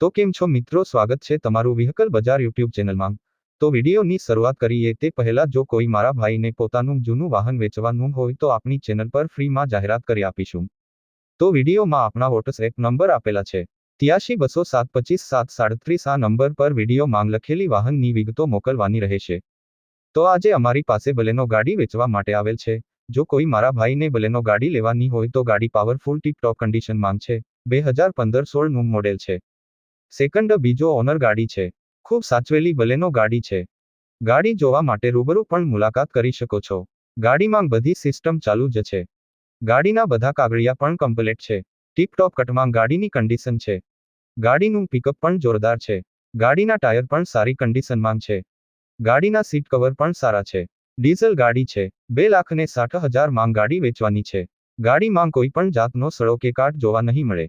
તો કેમ છો મિત્રો? સ્વાગત છે તમારું વ્હીકલ બજાર યુટ્યુબ ચેનલમાં. તો વિડીયોની શરૂઆત કરીએ તે પહેલા જો કોઈ મારા ભાઈને પોતાનું જૂનું વાહન વેચવાનું હોય તો આપણી ચેનલ પર ફ્રીમાં જાહેરાત કરી આપીશું. તો વિડીયોમાં આપણા વોટ્સએપ નંબર આપેલા છે. ત્યાસી બસો સાત પચીસ સાત સાડત્રીસ આ નંબર પર વીડિયો માંગ લખેલી વાહનની વિગતો મોકલવાની રહેશે. તો આજે અમારી પાસે બલેનો ગાડી વેચવા માટે આવેલ છે. જો કોઈ મારા ભાઈને બલેનો ગાડી લેવાની હોય તો ગાડી પાવરફુલ ટીપ ટોપ કન્ડિશન માંગ છે. બે હજાર પંદર સોળનું મોડેલ છે. સેકન્ડ બીજો ઓનર ગાડી છે. ખૂબ સાચવેલી બલેનો ગાડી છે. ગાડી જોવા માટે રૂબરૂ પણ મુલાકાત કરી શકો છો. ગાડીમાં બધી સિસ્ટમ ચાલુ જ છે. ગાડીના બધા કાગળિયા પણ કમ્પ્લેટ છે. ટીપટોપ કટમાં ગાડીની કન્ડિશન છે. ગાડીનું પિકઅપ પણ જોરદાર છે. ગાડીના ટાયર પણ સારી કન્ડિશનમાં છે. ગાડીના સીટ કવર પણ સારા છે. ડીઝલ ગાડી છે. બે લાખ ને સાઠ હજાર માંગ ગાડી વેચવાની છે. ગાડીમાં કોઈ પણ જાતનો સડો કે કાટ જોવા નહીં મળે.